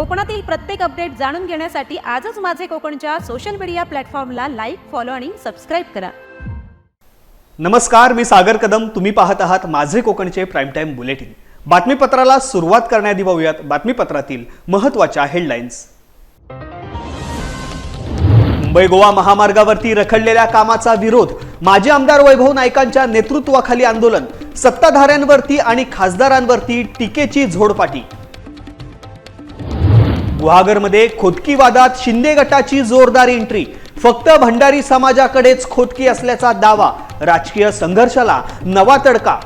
कोकणातील प्रत्येक अपडेट जाणून घेण्यासाठी आजच माझे कोकणच्या सोशल मीडिया प्लॅटफॉर्मला लाईक फॉलो आणि सबस्क्राईब करा. नमस्कार मी सागर कदम. तुम्ही पाहत आहात माझे कोकणचे प्राईम टाईम बुलेटिन बातमीपत्राला सुरुवात करण्याआधी पाहूयात बातमीपत्रातील महत्त्वाच्या हेडलाईन्स मुंबई गोवा महामार्गावरती रखडलेल्या कामाचा विरोध माजी आमदार वैभव नाईकांच्या नेतृत्वाखाली आंदोलन सत्ताधाऱ्यांवरती आणि खासदारांवरती टीकेची झोडपाटी. गुहागरमध्ये खोदकी वादात शिंदे गटाची जोरदार एंट्री. फक्त भंडारी समाजाकडेच खोदकी असल्याचा दावा राजकीय संघर्षाला नवा तडका.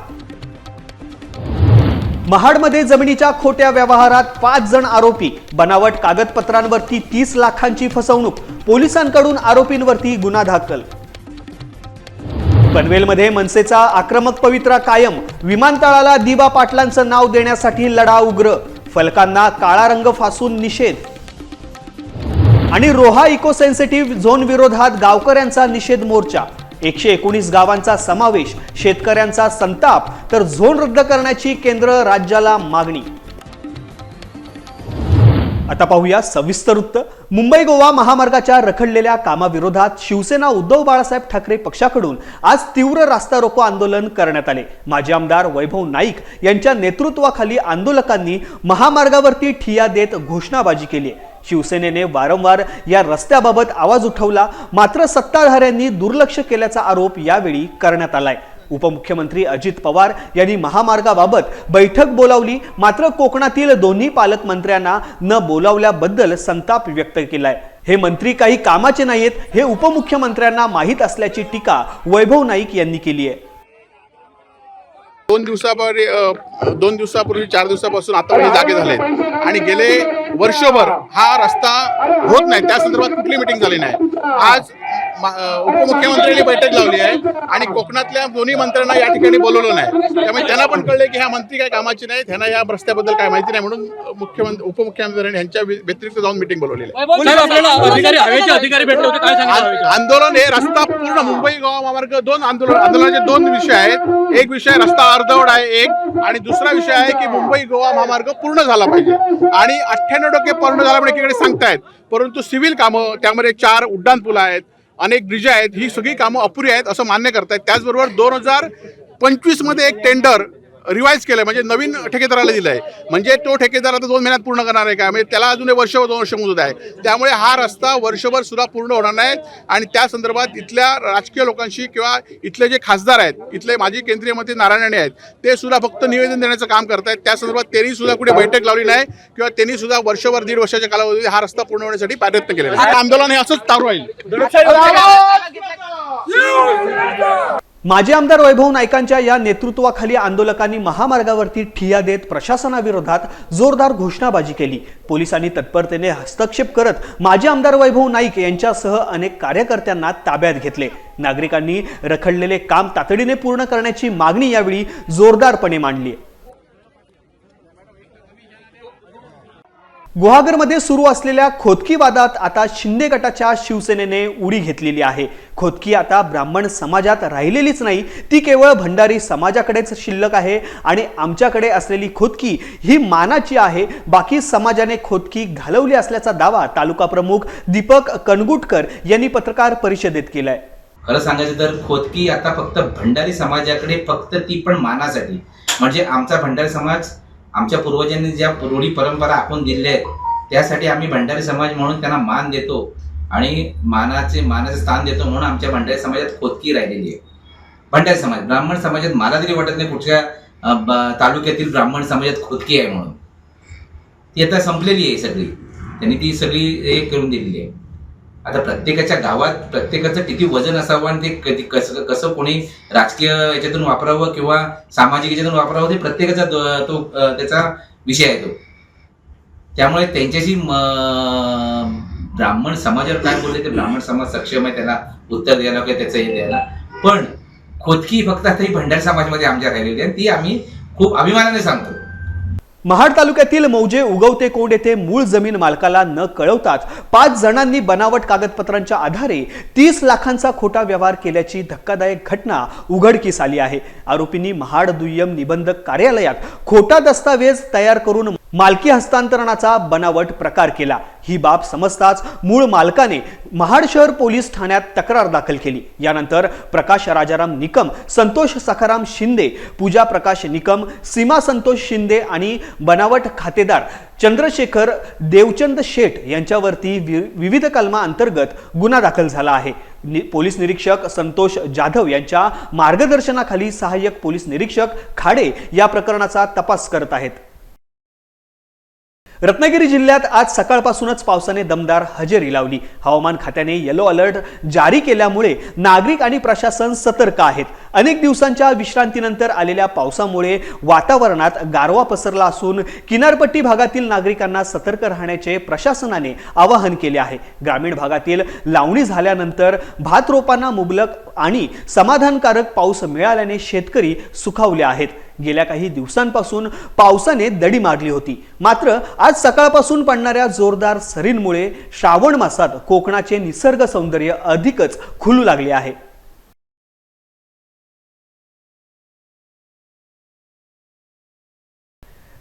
महाडमध्ये जमिनीच्या खोट्या व्यवहारात पाच जण आरोपी. बनावट कागदपत्रांवरती तीस लाखांची फसवणूक. पोलिसांकडून आरोपींवरती गुन्हा दाखल. पनवेलमध्ये मनसेचा आक्रमक पवित्रा कायम. विमानतळाला दिबा पाटलांचं नाव देण्यासाठी लढा उग्र. फलकांना काळा रंग फासून निषेध. आणि रोहा इको सेन्सिटिव्ह झोन विरोधात गावकऱ्यांचा निषेध मोर्चा. एकशे एकोणीस गावांचा समावेश शेतकऱ्यांचा संताप तर झोन रद्द करण्याची केंद्र राज्याला मागणी. आता पाहूया सविस्तर वृत्त. मुंबई गोवा महामार्गाच्या रखडलेल्या कामाविरोधात शिवसेना उद्धव बाळासाहेब ठाकरे पक्षाकडून आज तीव्र रास्ता रोको आंदोलन करण्यात आले. माजी आमदार वैभव नाईक यांच्या नेतृत्वाखाली आंदोलकांनी महामार्गावरती ठिया देत घोषणाबाजी केली. आहे शिवसेनेने वारंवार या रस्त्याबाबत आवाज उठवला मात्र सत्ताधाऱ्यांनी दुर्लक्ष केल्याचा आरोप यावेळी करण्यात आलाय. उपमुख्यमंत्री अजित पवार यांनी महामार्गाबाबत बैठक बोलावली. मात्र कोकणातील दोन्ही पालकमंत्र्यांना न बोलावल्याबद्दल संताप व्यक्त केलाय. हे मंत्री काही कामाचे नाहीत हे उपमुख्यमंत्र्यांना माहीत असल्याची टीका वैभव नाईक यांनी केली आहे. दोन दिवसापूर्वी दोन दिवसापूर्वी चार दिवसापासून आता हे जागे झाले. आणि गेले वर्षभर हा रस्ता होत नाही. त्या संदर्भात कुठली मिटिंग झाली नाही. आज उपमुख्यमंत्र्यांनी बैठक लावली आहे आणि कोकणातल्या दोन्ही मंत्र्यांना या ठिकाणी बोलवलं नाही. त्यामुळे त्यांना पण कळले की ह्या मंत्री काय कामाचे नाहीत त्यांना या रस्त्याबद्दल काय माहिती नाही म्हणून मुख्यमंत्री उपमुख्यमंत्र्यांनी यांच्या व्य- व्यतिरिक्त जाऊन मिटिंग बोलवलेली आहे. साहेब आपल्याला अधिकारी हवेचे अधिकारी भेटले होते काय सांगितलं हवेचे? आं- आंदोलन हे रस्ता पूर्ण मुंबई गोवा महामार्ग दोन आंदोलन आंदोलनाचे दोन विषय आहेत. एक विषय रस्ता अर्धवट आहे एक. आणि दुसरा विषय आहे की मुंबई गोवा महामार्ग पूर्ण झाला पाहिजे. आणि अठ्ठ्याण्णव टक्के पूर्ण झाला म्हणजे एकीकडे सांगतायत. परंतु सिव्हिल कामं त्यामध्ये चार उड्डाण पुल आहेत. अनेक ब्रिज आहेत ही सगळी कामं अपुरी आहेत असं मान्य करतायत. त्याचबरोबर दोन हजार पंचवीसमध्ये एक टेंडर रिवाईज केलंय म्हणजे नवीन ठेकेदाराला दिलंय. म्हणजे तो ठेकेदार आता दोन महिन्यात पूर्ण करणार आहे का? म्हणजे त्याला अजून एक वर्ष दोन वर्ष मुदत आहे. त्यामुळे हा रस्ता वर्षभर सुद्धा पूर्ण होणार नाही. आणि त्या संदर्भात इथल्या राजकीय लोकांशी किंवा इथले जे खासदार आहेत इथले माजी केंद्रीय मंत्री नारायण राणे आहेत ते सुद्धा फक्त निवेदन देण्याचं काम करतायत. त्या संदर्भात त्यांनी सुद्धा कुठे बैठक लावली नाही किंवा त्यांनी सुद्धा वर्षभर दीड वर्षाच्या कालावधीत हा रस्ता पूर्ण होण्यासाठी प्रयत्न केलेला आहे. आंदोलन हे असंच चालू राहील. माजी आमदार वैभव नाईकांच्या या नेतृत्वाखाली आंदोलकांनी महामार्गावरती ठिया देत प्रशासनाविरोधात जोरदार घोषणाबाजी केली. पोलिसांनी तत्परतेने हस्तक्षेप करत माजी आमदार वैभव नाईक यांच्यासह अनेक कार्यकर्त्यांना ताब्यात घेतले. नागरिकांनी रखडलेले काम तातडीने पूर्ण करण्याची मागणी यावेळी जोरदारपणे मांडली. गुहागरमध्ये सुरू असलेल्या खोदकी वादात आता शिंदे गटाच्या शिवसेनेने उडी घेतलेली आहे. खोदकी आता ब्राह्मण समाजात राहिलेलीच नाही. ती केवळ भंडारी समाजाकडेच शिल्लक आहे आणि आमच्याकडे असलेली खोदकी ही मानाची आहे. बाकी समाजाने खोदकी घालवली असल्याचा दावा तालुका प्रमुख दीपक कणगुटकर यांनी पत्रकार परिषदेत केलाय. खरं सांगायचं तर खोदकी आता फक्त भंडारी समाजाकडे फक्त ती पण मानासाठी. म्हणजे आमचा भंडारी समाज आमच्या पूर्वजांनी ज्या रूढी परंपरा आपण दिल्या आहेत त्यासाठी आम्ही भंडारी समाज म्हणून त्यांना मान देतो आणि मानाचे मानाचे स्थान देतो म्हणून आमच्या भंडारी समाजात खोदकी राहिलेली आहे. भंडारी समाज ब्राह्मण समाजात मला तरी वाटत नाही कुठच्या ब- तालुक्यातील ब्राह्मण समाजात खोदकी आहे म्हणून. ती आता संपलेली आहे सगळी. त्यांनी ती सगळी हे करून दिलेली आहे. आता प्रत्येकाच्या गावात प्रत्येकाचं किती वजन असावं आणि ते कधी कसं कसं कोणी राजकीय याच्यातून वापरावं किंवा सामाजिक याच्यातून वापरावं ते प्रत्येकाचा तो त्याचा विषय आहे तो. त्यामुळे त्यांच्याशी ब्राह्मण समाजावर काय बोलले ते ब्राह्मण समाज सक्षम आहे त्याला उत्तर द्यायला किंवा त्याचं हे द्यायला. पण खोदकी फक्त आता ही भंडार समाजमध्ये आमच्या राहिलेली आहे ती आम्ही खूप अभिमानाने सांगतो. महाड तालुक्यातील मौजे उगवते कोंड येथे मूळ जमीन मालकाला न कळवताच पाच जणांनी बनावट कागदपत्रांच्या आधारे तीस लाखांचा खोटा व्यवहार केल्याची धक्कादायक घटना उघडकीस आली आहे. आरोपींनी महाड दुय्यम निबंधक कार्यालयात खोटा दस्तावेज तयार करून मालकी हस्तांतरणाचा बनावट प्रकार केला. ही बाब समजताच मूळ मालकाने महाड शहर पोलीस ठाण्यात तक्रार दाखल केली. यानंतर प्रकाश राजाराम निकम संतोष सखाराम शिंदे पूजा प्रकाश निकम सीमा संतोष शिंदे आणि बनावट खातेदार चंद्रशेखर देवचंद शेठ यांच्यावरती वि- विविध कलमा अंतर्गत गुन्हा दाखल झाला आहे. नि- पोलीस निरीक्षक संतोष जाधव यांच्या मार्गदर्शनाखाली सहाय्यक पोलीस निरीक्षक खाडे या प्रकरणाचा तपास करत आहेत. रत्नागिरी जिल्ह्यात आज सकाळपासूनच पावसाने दमदार हजेरी लावली. हवामान खात्याने येलो अलर्ट जारी केल्यामुळे नागरिक आणि प्रशासन सतर्क आहेत. अनेक दिवसांच्या विश्रांतीनंतर आलेल्या पावसामुळे वातावरणात गारवा पसरला असून किनारपट्टी भागातील नागरिकांना सतर्क राहण्याचे प्रशासनाने आवाहन केले आहे. ग्रामीण भागातील लावणी झाल्यानंतर भात रोपांना मुबलक आणि समाधानकारक पाऊस मिळाल्याने शेतकरी सुखावले आहेत. गेल्या काही दिवसांपासून पावसाने दडी मारली होती. मात्र आज सकाळपासून पडणाऱ्या जोरदार सरींमुळे श्रावण मासात कोकणाचे निसर्ग सौंदर्य अधिकच खुलू लागले आहे.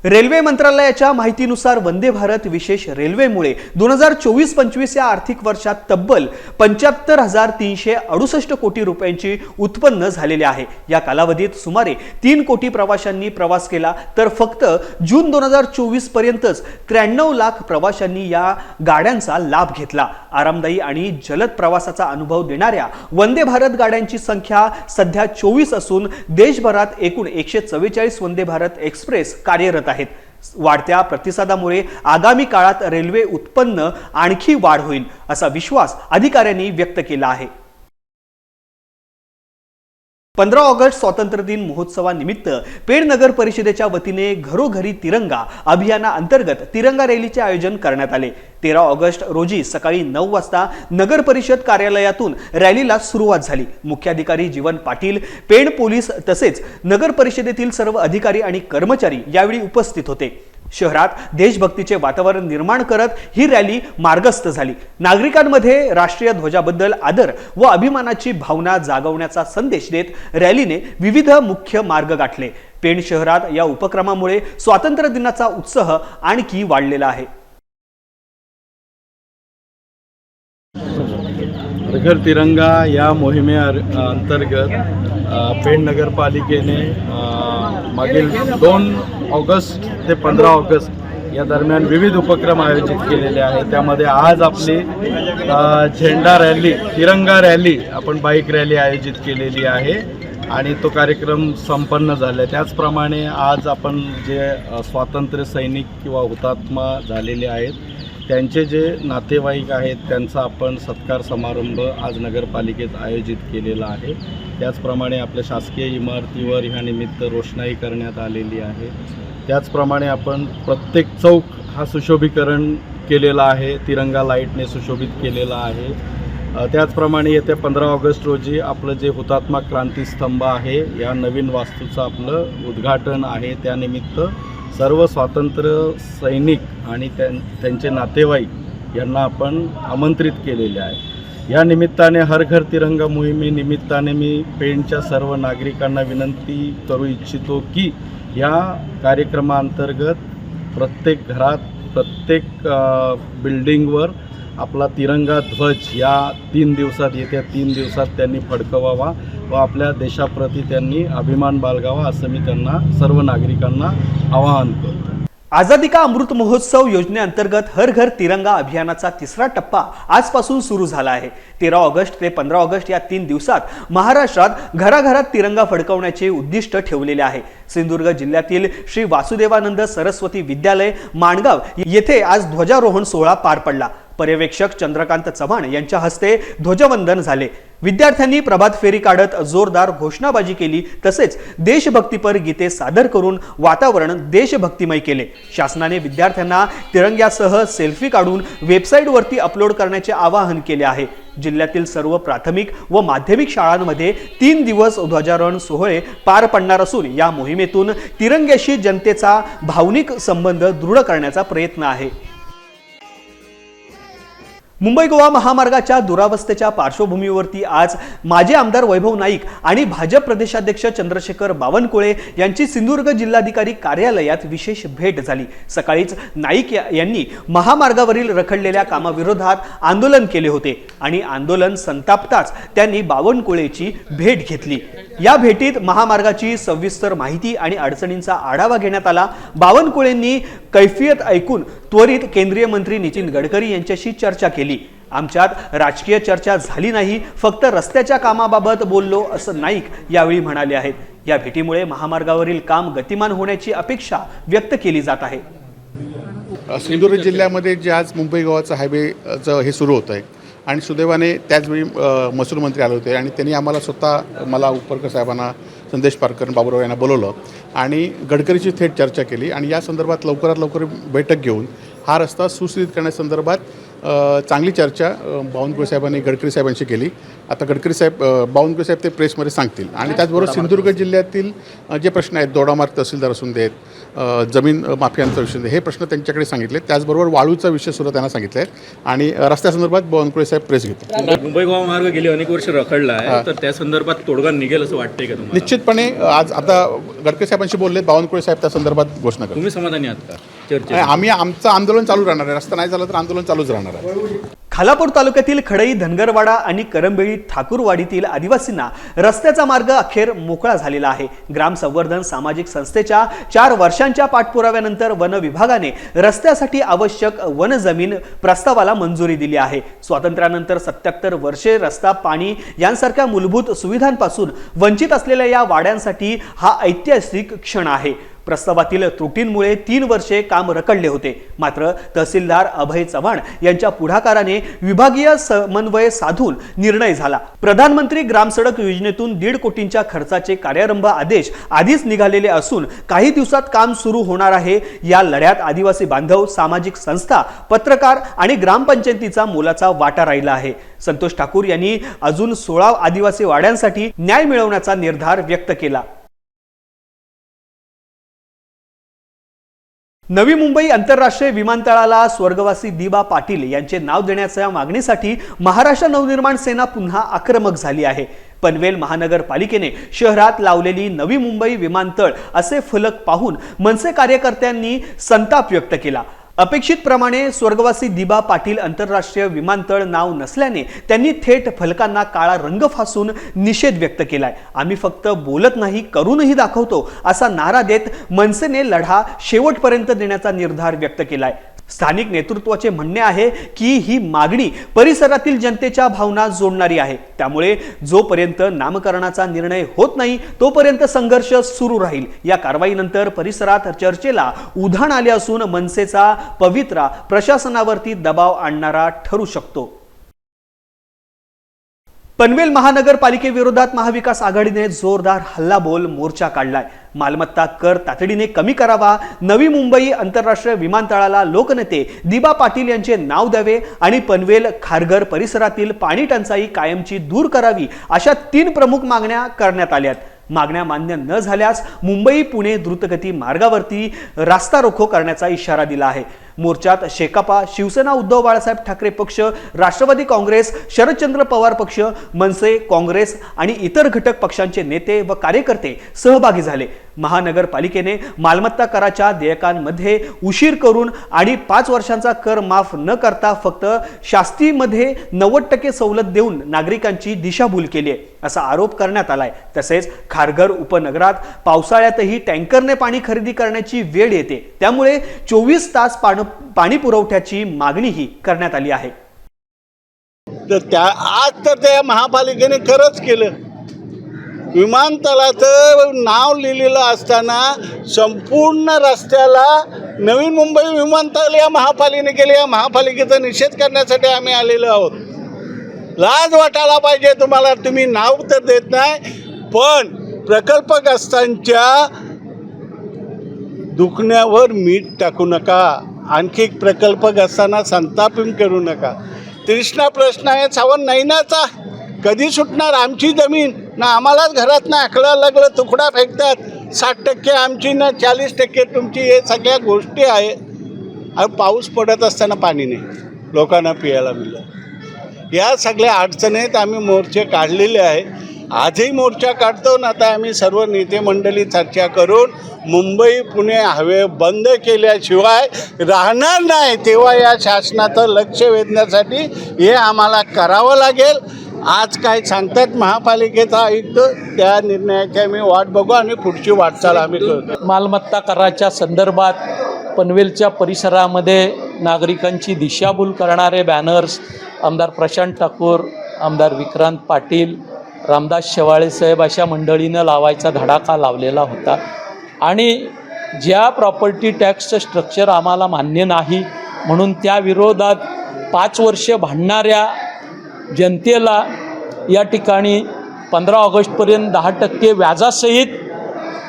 रेल्वे मंत्रालयाच्या माहितीनुसार वंदे भारत विशेष रेल्वेमुळे दोन हजार चोवीस पंचवीस या आर्थिक वर्षात तब्बल पंच्याहत्तर हजार तीनशे अडुसष्ट कोटी रुपयांची उत्पन्न झालेले आहे. या कालावधीत सुमारे तीन कोटी प्रवाशांनी प्रवास केला तर फक्त जून दोन हजार चोवीस पर्यंतच त्र्याण्णव लाख प्रवाशांनी या गाड्यांचा लाभ घेतला. आरामदायी आणि जलद प्रवासाचा अनुभव देणाऱ्या वंदे भारत गाड्यांची संख्या सध्या चोवीस असून देशभरात एकूण एकशे चव्वेचाळीस वंदे भारत एक्सप्रेस कार्यरत आहे. आहेत. वाढत्या प्रतिसादामुळे आगामी काळात रेल्वे उत्पन्न आणखी वाढ होईल असा विश्वास अधिकाऱ्यांनी व्यक्त केला आहे. पंधरा ऑगस्ट स्वातंत्र्य दिन महोत्सवानिमित्त पेड नगर परिषदेच्या वतीने घरोघरी तिरंगा अभियानाअंतर्गत तिरंगा रॅलीचे आयोजन करण्यात आले. तेरा ऑगस्ट रोजी सकाळी नऊ वाजता नगर परिषद कार्यालयातून रॅलीला सुरुवात झाली. मुख्याधिकारी जीवन पाटील पेण पोलीस तसेच नगर परिषदेतील सर्व अधिकारी आणि कर्मचारी यावेळी उपस्थित होते. शहरात देशभक्तीचे वातावरण निर्माण करत ही रॅली मार्गस्थ झाली. नागरिकांमध्ये राष्ट्रीय ध्वजाबद्दल आदर व अभिमानाची भावना जागवण्याचा संदेश देत रॅलीने विविध मुख्य मार्ग गाठले. पेण शहरात या उपक्रमामुळे स्वातंत्र्य दिनाचा उत्साह आणखी वाढलेला आहे. घर तिरंगा या मोहिमे अर- अंतर्गत पेण नगरपालिकेने मागील दोन ऑगस्ट ते पंधरा ऑगस्ट या दरम्यान विविध उपक्रम आयोजित केलेले आहेत. त्यामध्ये आज आपली झेंडा रॅली तिरंगा रॅली आपण बाईक रॅली आयोजित केलेली आहे आणि तो कार्यक्रम संपन्न झाला आहे त्याचप्रमाणे आज आपण जे स्वातंत्र्य सैनिक किंवा हुतात्मा झालेले आहेत त्यांचे जे नातेवाईक आहेत त्यांचा आपण सत्कार समारंभ आज नगरपालिकेत आयोजित केलेला आहे. त्याचप्रमाणे आपल्या शासकीय इमारतीवर ह्या निमित्त रोषणाई करण्यात आलेली आहे. त्याचप्रमाणे आपण प्रत्येक चौक हा सुशोभीकरण केलेला आहे तिरंगा लाईटने सुशोभित केलेला आहे. त्याचप्रमाणे येत्या पंधरा ऑगस्ट रोजी आपलं जे हुतात्मा क्रांतीस्तंभ आहे या नवीन वास्तूचं आपलं उद्घाटन आहे. त्यानिमित्त सर्व स्वातंत्र्य सैनिक आणि त्यां त्यांचे नातेवाईक यांना आपण आमंत्रित केलेले आहे. या निमित्ताने हर घर तिरंगा मोहिमेनिमित्ताने मी पेणच्या सर्व नागरिकांना विनंती करू इच्छितो की या कार्यक्रमाअंतर्गत प्रत्येक घरात प्रत्येक बिल्डिंगवर आपला तिरंगा ध्वज या तीन दिवसात येत्या तीन दिवसात त्यांनी फडकवावा व आपल्या देशाप्रती त्यांनी अभिमान बाळगावा असं मी त्यांना सर्व नागरिकांना आवाहन करतो. आझादी का अमृत महोत्सव योजनेअंतर्गत हर घर तिरंगा अभियानाचा तिसरा टप्पा आजपासून सुरू झाला आहे. तेरा ऑगस्ट ते पंधरा ऑगस्ट या तीन दिवसात महाराष्ट्रात घराघरात तिरंगा फडकवण्याचे उद्दिष्ट ठेवलेले आहे. सिंधुदुर्ग जिल्ह्यातील श्री वासुदेवानंद सरस्वती विद्यालय माणगाव येथे आज ध्वजारोहण सोहळा पार पडला. पर्यवेक्षक चंद्रकांत चव्हाण यांच्या हस्ते ध्वजवंदन झाले. विद्यार्थ्यांनी प्रभात फेरी काढत जोरदार घोषणाबाजी केली. तसेच देशभक्तीपर गीते सादर करून वातावरण देशभक्तिमय केले. शासनाने विद्यार्थ्यांना तिरंग्यासह सेल्फी काढून वेबसाईटवरती अपलोड करण्याचे आवाहन केले आहे. जिल्ह्यातील सर्व प्राथमिक व माध्यमिक शाळांमध्ये तीन दिवस ध्वजारोहण सोहळे पार पडणार असून या मोहिमेतून तिरंग्याशी जनतेचा भावनिक संबंध दृढ करण्याचा प्रयत्न आहे. मुंबई गोवा महामार्गाच्या दुरावस्थेच्या पार्श्वभूमीवरती आज माजी आमदार वैभव नाईक आणि भाजप प्रदेशाध्यक्ष चंद्रशेखर बावनकुळे यांची सिंधुदुर्ग जिल्हाधिकारी कार्यालयात विशेष भेट झाली. सकाळीच नाईक यांनी महामार्गावरील रखडलेल्या कामाविरोधात आंदोलन केले होते आणि आंदोलन संतापताच त्यांनी बावनकुळेची भेट घेतली. या भेटीत महामार्गाची सविस्तर माहिती आणि अडचणींचा आढावा घेण्यात आला. बावनकुळेंनी कैफियत ऐकून त्वरित केंद्रीय मंत्री नितीन गडकरी यांच्याशी चर्चा केली. आमच्यात राजकीय चर्चा झाली नाही फक्त रस्त्याच्या कामाबाबत बोललो असं नाईक यावेळी म्हणाले आहेत. या भेटीमुळे महामार्गावरील काम गतिमान होण्याची अपेक्षा व्यक्त केली जात आहे. सिंधुदुर्ग जिल्ह्यामध्ये जे आज मुंबई गोवाचं हायवेचं हे सुरू होतं आहे आणि सुदैवाने त्याचवेळी महसूल मंत्री आले होते आणि त्यांनी आम्हाला स्वतः मला उपरकर साहेबांना संदेश पारकर बाबूराव यांना बोलवलं आणि गडकरीची थेट चर्चा केली आणि या संदर्भात लवकरात लवकर बैठक घेऊन हा रस्ता सुस्थित करण्यासंदर्भात चांगली चर्चा बावनकुळे साहेबांनी गडकरी साहेबांशी केली. आता गडकरी साहेब बावनकुळे साहेब ते प्रेसमध्ये सांगतील. आणि त्याचबरोबर सिंधुदुर्ग जिल्ह्यातील जे प्रश्न आहेत दोडामार्ग तहसीलदार असून देत जमीन माफियांचा विषय हे प्रश्न त्यांच्याकडे सांगितले. त्याचबरोबर वाळूचा विषय सुद्धा त्यांना सांगितले. आणि रस्त्यासंदर्भात बावनकुळे साहेब प्रेस घेतील. मुंबई गोवा मार्ग गेली अनेक वर्ष रखडला आहे तर त्या संदर्भात तोडगा निघेल असं वाटतंय का निश्चितपणे आज आता गडकरी साहेबांशी बोलले बावनकुळे साहेब त्या संदर्भात घोषणा तुम्ही समाधानी आहात का? चर्चे आम्ही आमचं आंदोलन चालू राहणार आहे. रस्ता नाही झाला तर आंदोलन चालूच राहणार आहे. खालापूर तालुक्यातील खडई धनगरवाडा आणि करंबेळी ठाकूरवाडीतील आदिवासींना रस्त्याचा मार्ग अखेर मोकळा झालेला आहे. ग्राम संवर्धन सामाजिक संस्थेच्या चार वर्षांच्या पाठपुराव्यानंतर वन विभागाने रस्त्यासाठी आवश्यक वन जमीन प्रस्तावाला मंजुरी दिली आहे. स्वातंत्र्यानंतर सत्याहत्तर वर्षे रस्ता पाणी यांसारख्या मूलभूत सुविधांपासून वंचित असलेल्या या वाड्यांसाठी हा ऐतिहासिक क्षण आहे. प्रस्तावातील त्रुटींमुळे तीन वर्षे काम रखडले होते. मात्र तहसीलदार अभय चव्हाण यांच्या पुढाकाराने विभागीय समन्वय साधून निर्णय झाला. प्रधानमंत्री ग्रामसडक योजनेतून दीड कोटींच्या खर्चाचे कार्यारंभ आदेश आधीच निघालेले असून काही दिवसात काम सुरू होणार आहे. या लढ्यात आदिवासी बांधव सामाजिक संस्था पत्रकार आणि ग्रामपंचायतीचा मोलाचा वाटा राहिला आहे. संतोष ठाकूर यांनी अजून सोळा आदिवासी वाड्यांसाठी न्याय मिळवण्याचा निर्धार व्यक्त केला. नवी मुंबई आंतरराष्ट्रीय विमानतळाला स्वर्गवासी दिबा पाटील यांचे नाव देण्याच्या मागणीसाठी महाराष्ट्र नवनिर्माण सेना पुन्हा आक्रमक झाली आहे. पनवेल महानगरपालिकेने शहरात लावलेली नवी मुंबई विमानतळ असे फलक पाहून मनसे कार्यकर्त्यांनी संताप व्यक्त केला. अपेक्षितप्रमाणे स्वर्गवासी दिबा पाटील आंतरराष्ट्रीय विमानतळ नाव नसल्याने त्यांनी थेट फलकांना काळा रंग फासून निषेध व्यक्त केलाय. आम्ही फक्त बोलत नाही करूनही दाखवतो असा नारा देत मनसेने लढा शेवटपर्यंत देण्याचा निर्धार व्यक्त केलाय. स्थानिक नेतृत्वाचे म्हणणे आहे की ही मागणी परिसरातील जनतेच्या भावना जोडणारी आहे. त्यामुळे जोपर्यंत नामकरणाचा निर्णय होत नाही तोपर्यंत संघर्ष सुरू राहील. या कारवाईनंतर परिसरात चर्चेला उधाण आले असून मनसेचा पवित्रा प्रशासनावरती दबाव आणणारा ठरू शकतो. पनवेल महानगरपालिकेविरोधात महाविकास आघाडीने जोरदार हल्लाबोल मोर्चा काढलाय. मालमत्ता कर तातडीने कमी करावा नवी मुंबई आंतरराष्ट्रीय विमानतळाला लोकनेते दिबा पाटील यांचे नाव द्यावे आणि पनवेल खारघर परिसरातील पाणी टंचाई कायमची दूर करावी अशा तीन प्रमुख मागण्या करण्यात आल्यात. मागण्या मान्य न झाल्यास मुंबई पुणे द्रुतगती मार्गावरती रास्ता रोखो करण्याचा इशारा दिला आहे. मोर्चात शेकापा शिवसेना उद्धव बाळासाहेब ठाकरे पक्ष राष्ट्रवादी काँग्रेस शरदचंद्र पवार पक्ष मनसे काँग्रेस आणि इतर घटक पक्षांचे नेते व कार्यकर्ते सहभागी झाले. महानगरपालिकेने मालमत्ता कराच्या देयकांमध्ये उशीर करून आणि पाच वर्षांचा कर माफ न करता फक्त शास्तीमध्ये नव्वद टक्के सवलत देऊन नागरिकांची दिशाभूल केली आहे असा आरोप करण्यात आलाय. तसेच खारघर उपनगरात पावसाळ्यातही टँकरने पाणी खरेदी करण्याची वेळ येते. त्यामुळे चोवीस तास पाणी पाणी पुरवठ्याची मागणीही करण्यात आली आहे. तर त्या आज तर त्या महापालिकेने खरंच केलं. विमानतळाचं नाव लिहिलेलं असताना संपूर्ण रस्त्याला नवीन मुंबई विमानतळ या महापालिकेने केले. या महापालिकेचा निषेध करण्यासाठी आम्ही आलेलो आहोत. लाज वाटायला पाहिजे तुम्हाला. तुम्ही नाव तर देत नाही पण प्रकल्पग्रस्तांच्या दुखण्यावर मीठ टाकू नका. आणखी एक असताना संतापन करू नका. तृष्णा प्रश्न आहे सावन नैनाचा. कधी सुटणार आमची जमीन? ना आम्हालाच घरात ना आकडा लागलं तुकडा फेकतात. साठ टक्के आमची ना चाळीस टक्के तुमची हे सगळ्या गोष्टी आहे आणि पाऊस पडत असताना पाणी नाही लोकांना पियाला मिळलं. या सगळ्या अडचणीत आम्ही मोर्चे काढलेले आहे. आजही मोर्चा काढतो ना आता आम्ही सर्व नेते मंडळी चर्चा करून मुंबई पुणे हवे बंद केल्याशिवाय राहणार नाही. तेव्हा या शासनाचं लक्ष वेधण्यासाठी हे आम्हाला करावं लागेल. आज काय सांगतात महापालिकेचा आयुक्त त्या निर्णयाची आम्ही वाट बघू आणि पुढची वाटचाल आम्ही करतो मालमत्ता कराच्या संदर्भात पनवेलच्या परिसरामध्ये नागरिकांची दिशाभूल करणारे बॅनर्स आमदार प्रशांत ठाकूर आमदार विक्रांत पाटील रामदास शेवाळे साहेब अशा मंडळीनं लावायचा धडाका लावलेला होता. आणि ज्या प्रॉपर्टी टॅक्सचं स्ट्रक्चर आम्हाला मान्य नाही म्हणून त्या विरोधात पाच वर्ष भांडणाऱ्या जनतेला या ठिकाणी पंधरा ऑगस्टपर्यंत दहा टक्के व्याजासहित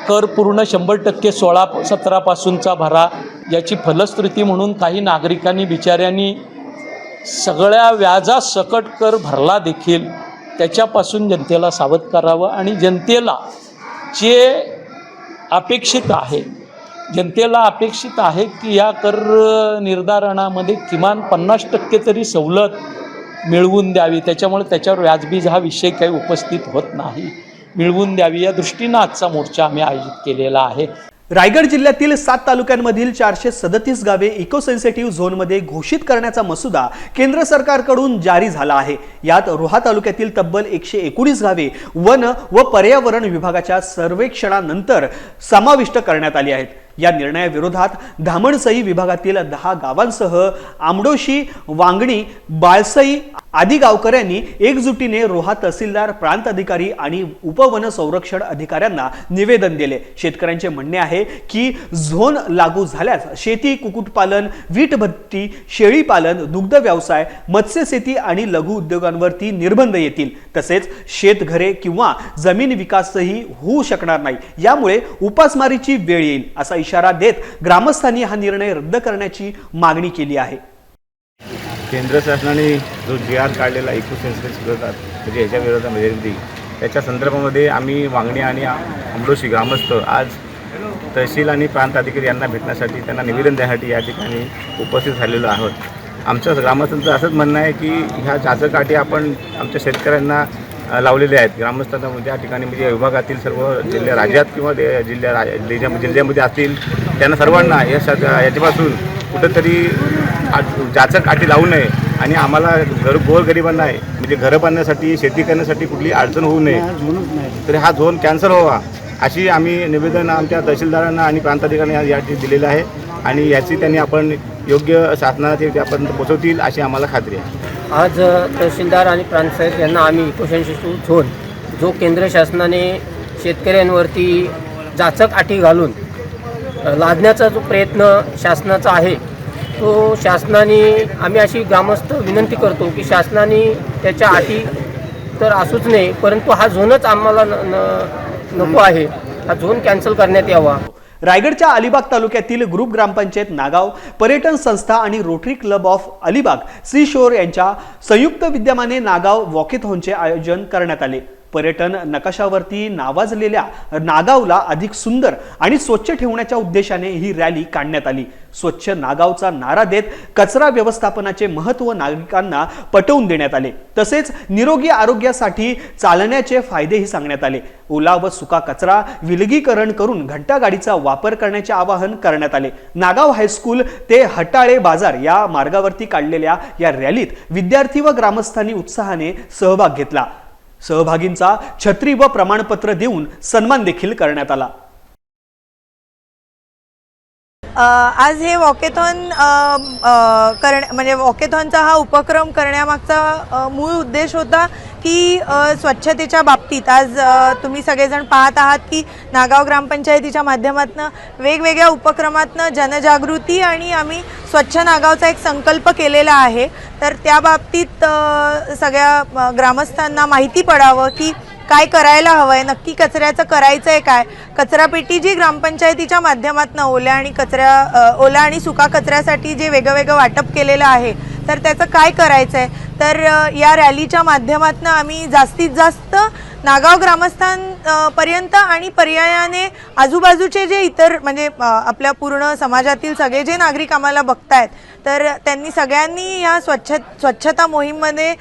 कर पूर्ण शंभर टक्के सोळा सतरापासूनचा भरा याची फलश्रुती म्हणून काही नागरिकांनी बिचाऱ्यांनी सगळ्या व्याजासकट कर भरला देखील. त्याच्यापासून जनतेला सावध करावं आणि जनतेला जे अपेक्षित आहे जनतेला अपेक्षित आहे की या कर निर्धारणामध्ये किमान पन्नास टक्के तरी सवलत मिळवून द्यावी. त्याच्यामुळे त्याच्यावर व्याजबीज हा विषय काही उपस्थित होत नाही. मिळवून द्यावी या दृष्टीनं आजचा मोर्चा आम्ही आयोजित केलेला आहे. रायगड जिल्ह्यातील सात तालुक्यांमधील चारशे सदतीस गावे इको सेन्सिटिव्ह झोनमध्ये घोषित करण्याचा मसुदा केंद्र सरकारकडून जारी झाला आहे. यात रोहा तालुक्यातील तब्बल एकशे एकोणीस गावे वन व पर्यावरण विभागाच्या सर्वेक्षणानंतर समाविष्ट करण्यात आली आहेत. या निर्णयाविरोधात धामणसई विभागातील दहा गावांसह आमडोशी वांगणी बाळसई आदी गावकऱ्यांनी एकजुटीने रोहा तहसीलदार प्रांत अधिकारी आणि उपवन संरक्षण अधिकाऱ्यांना निवेदन दिले. शेतकऱ्यांचे म्हणणे आहे की झोन लागू झाल्यास शेती कुक्कुटपालन वीटभट्टी शेळीपालन दुग्ध व्यवसाय मत्स्यशेती आणि लघु उद्योगांवरती निर्बंध येतील. तसेच शेतघरे किंवा जमीन विकासही होऊ शकणार नाही. यामुळे उपासमारीची वेळ येईल असा इशारा देत ग्रामस्थांनी हा निर्णय रद्द करण्याची मागणी केली आहे. केंद्र शासनाने जो जी आर काढलेला इको सेन्सेस विरोधात म्हणजे ह्याच्या विरोधामध्ये म्हणजे त्याच्या संदर्भामध्ये आम्ही वांगणी आणि अमरोशी ग्रामस्थ आज तहसील आणि प्रांत अधिकारी यांना भेटण्यासाठी त्यांना निवेदन देण्यासाठी या ठिकाणी उपस्थित झालेलो आहोत. आमच्या ग्रामस्थांचं असंच म्हणणं आहे की ह्या जाचकाठी आपण आमच्या शेतकऱ्यांना लावलेले आहेत. ग्रामस्थांना म्हणजे त्या ठिकाणी म्हणजे विभागातील सर्व जिल्ह्या राज्यात किंवा जिल्ह्या रा- जिल्ह्या जिल्ह्यामध्ये असतील त्यांना सर्वांना या शा याच्यापासून कुठंतरी जाचक अटी लावू नये आणि आम्हाला घर गोरगरिबांना आहे. म्हणजे घरं बांधण्यासाठी शेती करण्यासाठी कुठली अडचण होऊ नये. तरी हा झोन कॅन्सल व्हावा. अशी आम्ही निवेदन आमच्या तहसीलदारांना आणि प्रांताधिकाऱ्यांना या ठिकाणी दिलेलं आहे. आणि याची त्यांनी आपण योग्य शासनाला ते त्यापर्यंत पोचवतील अशी आम्हाला खात्री आहे. आज तहसीलदार आणि प्रांतसाहेब यांना आम्ही इकोसेन्सिटिव्ह झोन जो केंद्र शासनाने शेतकऱ्यांवरती जाचक अटी घालून लादण्याचा जो प्रयत्न शासनाचा आहे तो शासनाने आम्ही अशी ग्रामस्थ विनंती करतो की शासनाने त्याच्या अटी तर असूच नये परंतु हा झोनच आम्हाला न न- नको आहे. हा झोन कॅन्सल करण्यात यावा. रायगडच्या अलिबाग तालुक्यातील ग्रुप ग्रामपंचायत नागाव पर्यटन संस्था आणि Rotary Club of Alibag Sea Shore यांच्या संयुक्त विद्यमाने नागाव वॉकेथॉनचे आयोजन करण्यात आले. पर्यटन नकाशावरती नावाजलेल्या नागावला अधिक सुंदर आणि स्वच्छ ठेवण्याच्या उद्देशाने ही रॅली काढण्यात आली. स्वच्छ नागावचा नारा देत कचरा व्यवस्थापनाचे महत्त्व नागरिकांना पटवून देण्यात आले. तसेच निरोगी आरोग्यासाठी चालण्याचे फायदेही सांगण्यात आले. ओला व सुका कचरा विलगीकरण करून घंटागाडीचा वापर करण्याचे आवाहन करण्यात आले. नागाव हायस्कूल ते हटाळे बाजार या मार्गावरती काढलेल्या या रॅलीत विद्यार्थी व ग्रामस्थांनी उत्साहाने सहभाग घेतला. सहभागींचा छत्री व प्रमाणपत्र देऊन सन्मान देखील करण्यात आला. आज हे वॉकेथॉन करण म्हणजे वॉकेथॉनचा हा उपक्रम करण्यामागचा मूळ उद्देश होता की स्वच्छतेच्या बाबतीत. आज तुम्ही सगळेजण पाहत आहात की नागाव ग्रामपंचायतीच्या माध्यमातून वेगवेगळ्या उपक्रमातनं जनजागृती आणि आम्ही स्वच्छ नागावचा एक संकल्प केलेला आहे. तर त्या बाबतीत सगळ्या ग्रामस्थांना माहिती पडावं की काय करायला हवं आहे नक्की कचऱ्याचं करायचं आहे काय? कचरापेटी जी ग्रामपंचायतीच्या माध्यमातून ओल्या आणि कचऱ्या ओल्या ओला आणि सुका कचऱ्यासाठी जे वेगवेगळं वेगळं वाटप केलेलं आहे तर त्याचं काय करायचं आहे तर या रॅलीच्या माध्यमातून आम्ही जास्तीत जास्त नागाव ग्रामस्थान पर्यंत आणि पर्यायाने आजूबाजूचे जे इतर म्हणजे आपल्या पूर्ण समाजातील सगळे जे नागरिक आम्हाला बघतायत तर त्यांनी सगळ्यांनी या स्वच्छ स्वच्छता मोहीममध्ये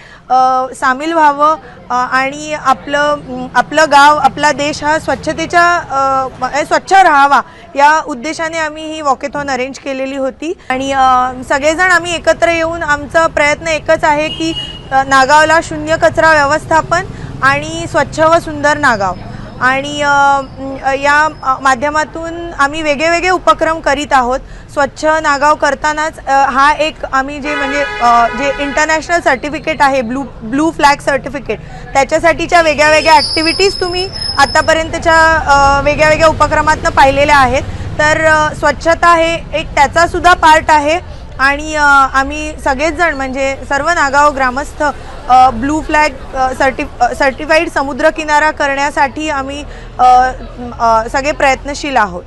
सामील व्हावं आणि आपलं आपलं गाव आपला देश हा स्वच्छतेच्या स्वच्छ राहावा या उद्देशाने आम्ही ही वॉकेथॉन अरेंज केलेली होती. आणि सगळेजण आम्ही एकत्र येऊन आमचा प्रयत्न एकच आहे की नागावला शून्य कचरा व्यवस्थापन आणि स्वच्छ व सुंदर नागाव. आणि या माध्यमातून आम्ही वेगळे वेगळे उपक्रम करीत आहोत. स्वच्छ नागाव करतानाच हा एक आम्ही जे म्हणजे जे इंटरनॅशनल सर्टिफिकेट आहे ब्लू ब्लू फ्लॅग सर्टिफिकेट त्याच्यासाठीच्या वेगळ्या वेगळ्या ॲक्टिव्हिटीज तुम्ही आत्तापर्यंतच्या वेगळ्या वेगळ्या उपक्रमातनं पाहिलेल्या आहेत. तर स्वच्छता हे एक त्याचासुद्धा पार्ट आहे. आणि आम्ही सगळेच जण म्हणजे सर्व नागाव ग्रामस्थ ब्लू फ्लॅग सर्टि सर्टिफाईड समुद्रकिनारा करण्यासाठी आम्ही सगळे प्रयत्नशील आहोत.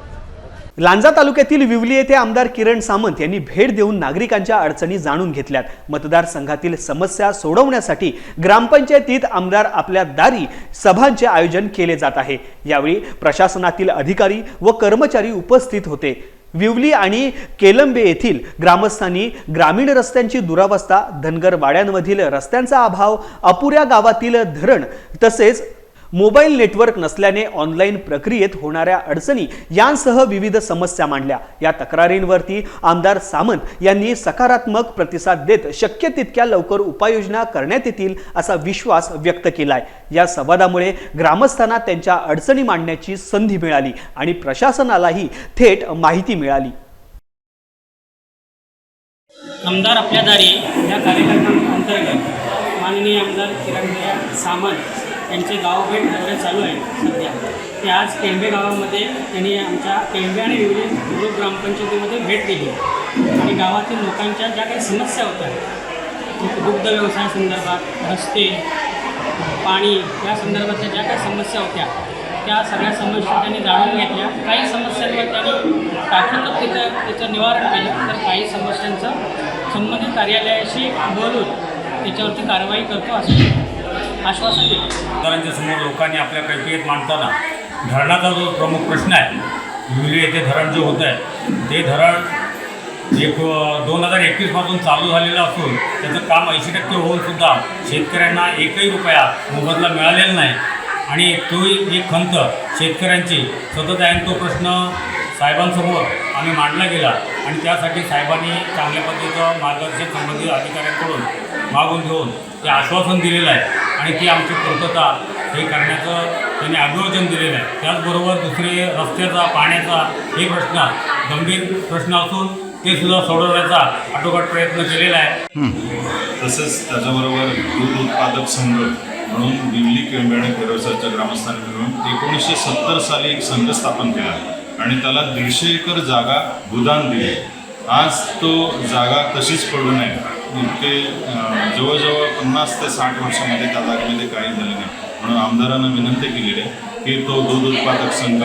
लांजा तालुक्यातील विवली येथे आमदार किरण सामंत यांनी भेट देऊन नागरिकांच्या अडचणी जाणून घेतल्यात. मतदारसंघातील समस्या सोडवण्यासाठी ग्रामपंचायतीत आमदार आपल्या दारी सभांचे आयोजन केले जात आहे. यावेळी प्रशासनातील अधिकारी व कर्मचारी उपस्थित होते. विवली आणि केलंबे येथील ग्रामस्थांनी ग्रामीण रस्त्यांची दुरावस्था धनगर वाड्यांमधील रस्त्यांचा अभाव अपुऱ्या गावातील धरण तसेच मोबाईल नेटवर्क नसल्याने ऑनलाईन प्रक्रियेत होणाऱ्या अडचणी यांसह विविध समस्या मांडल्या. या तक्रारींवरती आमदार सामंत यांनी सकारात्मक प्रतिसाद देत शक्य तितक्या लवकर उपाययोजना करण्यात येतील असा विश्वास व्यक्त केलाय. या संवादामुळे ग्रामस्थांना त्यांच्या अडचणी मांडण्याची संधी मिळाली आणि प्रशासनालाही थेट माहिती मिळाली. आमदार आपल्या दारी या कार्यक्रमाअंतर्गत माननीय आमदार किरणभैया सामंत यांचे गावभेट दौरे चालू आहे सध्या. ते आज केंबे गावामध्ये त्यांनी आमच्या केंबे आणि विविध गुरु ग्रामपंचायतीमध्ये भेट दिली. आणि गावातील लोकांच्या ज्या काही समस्या होत्या दुग्ध व्यवसायासंदर्भात रस्ते पाणी या संदर्भातल्या ज्या काही समस्या होत्या त्या सगळ्या समस्या त्यांनी जाणून घेतल्या. काही समस्यांवर त्यांनी ताबडतोब तिथं त्याचं निवारण केलं. तर काही समस्यांचं संबंधित कार्यालयाशी बोलून त्याच्यावरती कारवाई करतो असं आश्वासन दिलं. समोर लोकांनी आपल्या कैफियत मांडताना धरणाचा जो प्रमुख प्रश्न आहे विले येथे धरण जे होतं आहे ते धरण एक दोन हजार एकवीसपासून चालू झालेलं असून त्याचं काम ऐंशी टक्के होऊनसुद्धा शेतकऱ्यांना एकही रुपया मोबदला मिळालेला नाही. आणि तोही एक खंत शेतकऱ्यांची सतत आहे. आणि तो प्रश्न साहेबांसमोर आम्ही मांडला गेला. आणि त्यासाठी साहेबांनी चांगल्या पद्धतीचं मार्गदर्शन संबंधित अधिकाऱ्यांकडून मागून घेऊन ते आश्वासन दिलेलं आहे. आणि ती आमची पूर्तता हे करण्याचं त्यांनी अभिवचन दिलेलं आहे. त्याचबरोबर दुसरे रस्त्याचा पाण्याचा हे प्रश्न गंभीर प्रश्न असून ते सुद्धा सोडवण्याचा आटोकाट प्रयत्न केलेला आहे. तसंच त्याच्याबरोबर दूध उत्पादक संघ म्हणून दिल्ली केंबे आणि परिसरच्या ग्रामस्थांनी मिळून एकोणीसशे सत्तर साली एक संघ स्थापन केला आणि त्याला दीडशे एकर जागा भूदान दिली. आज तो जागा तशीच पडू नये. इतके जवळजवळ पन्नास ते साठ वर्षामध्ये त्या जागेमध्ये काही झाले नाही. म्हणून आमदारांना विनंती केलेली आहे की तो दूध उत्पादक संघ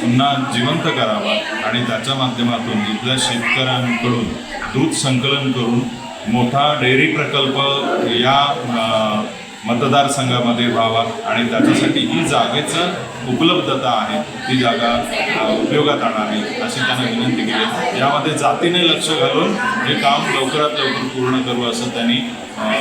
पुन्हा जिवंत करावा आणि त्याच्या माध्यमातून इथल्या शेतकऱ्यांकडून दूध संकलन करून मोठा डेअरी प्रकल्प या मतदारसंघामध्ये व्हावा आणि त्याच्यासाठी ही जागेचं उपलब्धता आहे. ती जागा उपयोगात उपयोगात आणावी अशी त्यांना विनंती केली यामध्ये जातीने लक्ष घालून हे काम लवकरात लवकर पूर्ण करू असं त्यांनी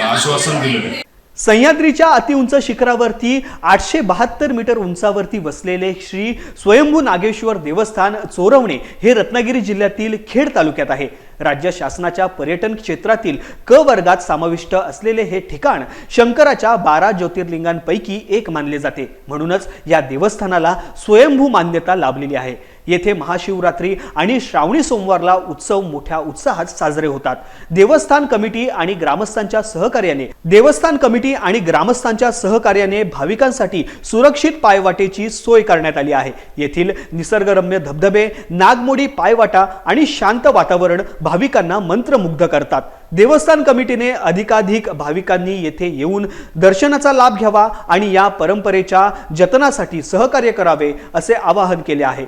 आश्वासन दिलेलं आहे. सह्याद्रीच्या अतिउंच शिखरावरती आठशे बहात्तर मीटर उंचावरती वसलेले श्री स्वयंभू नागेश्वर देवस्थान चोरवणे हे रत्नागिरी जिल्ह्यातील खेड तालुक्यात आहे. राज्य शासनाच्या पर्यटन क्षेत्रातील क वर्गात समाविष्ट असलेले हे ठिकाण शंकराच्या बारा ज्योतिर्लिंगांपैकी एक मानले जाते. म्हणूनच या देवस्थानाला स्वयंभू मान्यता लाभलेली आहे. येथे महाशिवरात्री आणि श्रावणी सोमवारला उत्सव मोठ्या उत्साहात साजरे होतात. देवस्थान कमिटी आणि ग्रामस्थांच्या सहकार्याने देवस्थान कमिटी आणि ग्रामस्थांच्या सहकार्याने भाविकांसाठी सुरक्षित पायवाटेची सोय करण्यात आली आहे. येथील निसर्गरम्य धबधबे नागमोडी पायवाटा आणि शांत वातावरण भाविकांना मंत्रमुग्ध करतात. देवस्थान कमिटीने अधिकाधिक भाविकांनी येथे येऊन दर्शनाचा लाभ घ्यावा आणि या परंपरेच्या जतनासाठी सहकार्य करावे असे आवाहन केले आहे.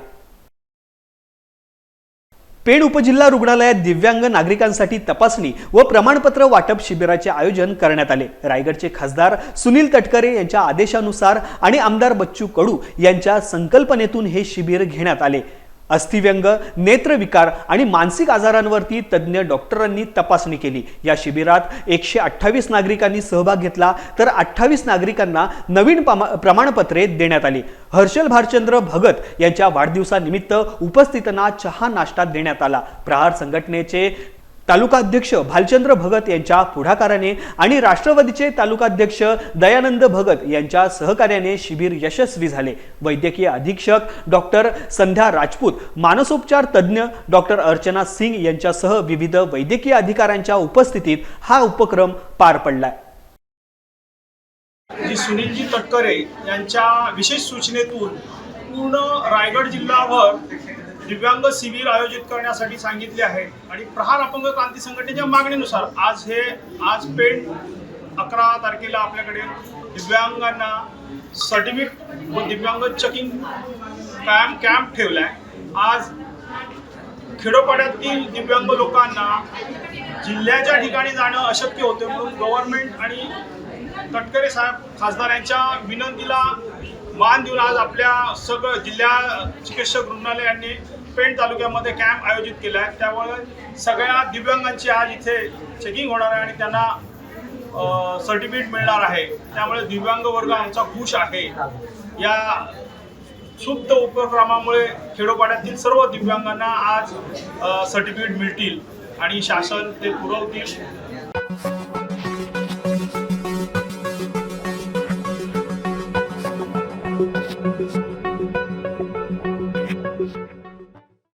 पेण उपजिल्हा रुग्णालयात दिव्यांग नागरिकांसाठी तपासणी व प्रमाणपत्र वाटप शिबिराचे आयोजन करण्यात आले. रायगडचे खासदार सुनील तटकरे यांच्या आदेशानुसार आणि आमदार बच्चू कडू यांच्या संकल्पनेतून हे शिबिर घेण्यात आले. अस्थिव्यंग नेत्रविकार आणि मानसिक आजारांवरती तज्ज्ञ डॉक्टरांनी तपासणी केली. या शिबिरात एकशे अठ्ठावीस नागरिकांनी सहभाग घेतला तर अठ्ठावीस नागरिकांना नवीन पामा- प्रमाणपत्रे देण्यात आली. हर्षल भारचंद्र भगत यांच्या वाढदिवसानिमित्त उपस्थितांना चहा नाश्ता देण्यात आला. प्रहार संघटनेचे तालुका अध्यक्ष भालचंद्र भगत यांच्या पुढाकाराने आणि राष्ट्रवादीचे तालुकाध्यक्ष दयानंद भगत यांच्या सहकार्याने शिबिर यशस्वी झाले. वैद्यकीय अधीक्षक डॉक्टर संध्या राजपूत मानसोपचार तज्ज्ञ डॉक्टर अर्चना सिंग यांच्यासह विविध वैद्यकीय अधिकाऱ्यांच्या उपस्थितीत हा उपक्रम पार पडलाय जी सुनीलजी तटकरे यांच्या विशेष सूचनेतून पूर्ण रायगड जिल्हाभर दिव्यांग शिबिर आयोजित करण्यासाठी सांगितले आहे. आणि प्रहार अपंग क्रांती संघटनेच्या मागणीनुसार आज हे आज पेण अकरा तारखेला आपल्याकडे दिव्यांगांना सर्टिफिकेट व दिव्यांग चेकिंग कॅम्प कॅम्प ठेवला आहे आज खेडोपाड्यातील दिव्यांग लोकांना जिल्ह्याच्या ठिकाणी जाणं अशक्य होते म्हणून गव्हर्नमेंट आणि तटकरे साहेब खासदार यांच्या विनंतीला मान देऊन आज आपल्या सगळं जिल्हा चिकित्सक रुग्णालयांनी पेण तालुक्यामध्ये कॅम्प आयोजित केला आहे. त्यामुळे सगळ्या दिव्यांगांची आज इथे चेकिंग होणार आहे आणि त्यांना सर्टिफिकेट मिळणार आहे. त्यामुळे दिव्यांग वर्ग आमचा खुश आहे. या सुप्त उपक्रमामुळे खेडोपाड्यातील सर्व दिव्यांगांना आज सर्टिफिकेट मिळतील आणि शासन ते पुरवतील.